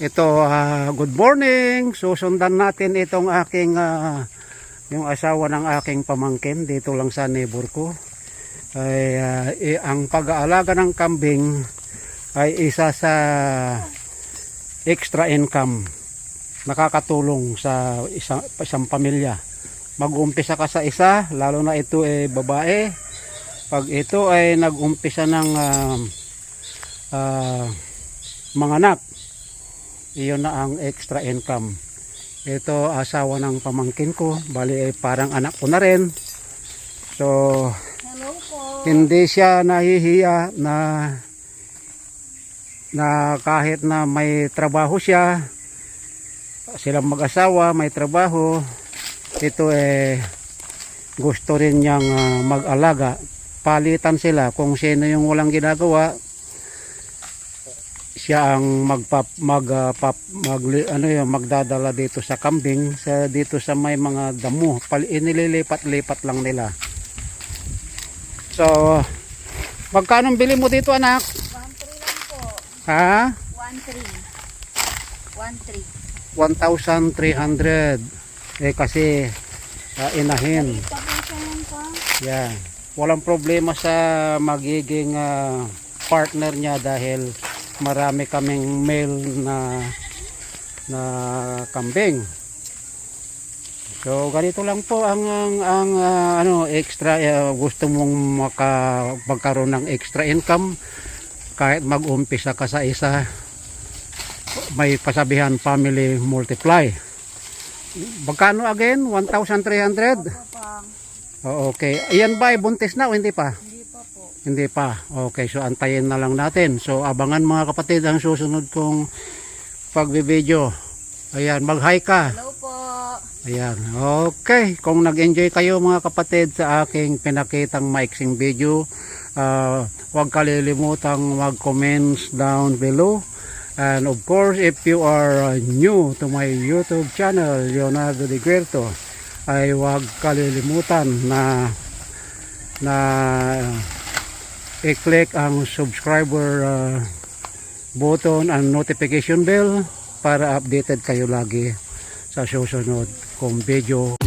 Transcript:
Ito, ah, good morning. Susundan natin itong aking, ah, yung asawa ng aking pamangkin dito lang sa neighbor ko. Ay, ah, eh, ang pag-aalaga ng kambing ay isa sa extra income. Nakakatulong sa isang, isang pamilya. Mag-umpisa ka sa isa, lalo na ito ay babae. Pag ito ay nag-umpisa ng ah, ah, manganak, iyon na ang extra income. Ito asawa ng pamangkin ko, bali eh, parang anak ko na rin. So, hindi siya nahihiya na na kahit na may trabaho siya, silang mag-asawa, may trabaho, ito eh gusto rin niyang ah, mag-alaga. Palitan sila kung sino yung walang ginagawa, siya ang magpap mag pap, mag ano yun, magdadala dito sa kambing sa dito sa may mga damo. Pal inililipat-lipat lang nila. So magkano bili mo dito anak? 1-3 lang po. ha? 1-3. 1-3. 1,300 eh kasi ah, inahin. Yan walang problema sa magiging ah, partner niya dahil marami kaming male na na kambing. So ganito lang po ang ang, ang, ah, ano extra ah, gusto mong maka magkaroon ng extra income kahit mag-umpisa ka sa isa may pasabihan family multiply. Magkano again? 1,300? Opo pang. Oh, okay. Ayan ba buntis na o hindi pa? Hindi pa. Okay, so antayin na lang natin. So abangan mga kapatid ang susunod kong pagbibideo. Ayan, mag-hi ka. Hello po. Ayan, okay. Kung nag-enjoy kayo mga kapatid sa aking pinakitang maiksing video, uh, huwag kalilimutang mag-comments down below. And of course, if you are uh, new to my YouTube channel, Leonardo De Guerto, ay huwag kalilimutan na na i-click ang subscriber uh, button and notification bell para updated kayo lagi sa susunod kong video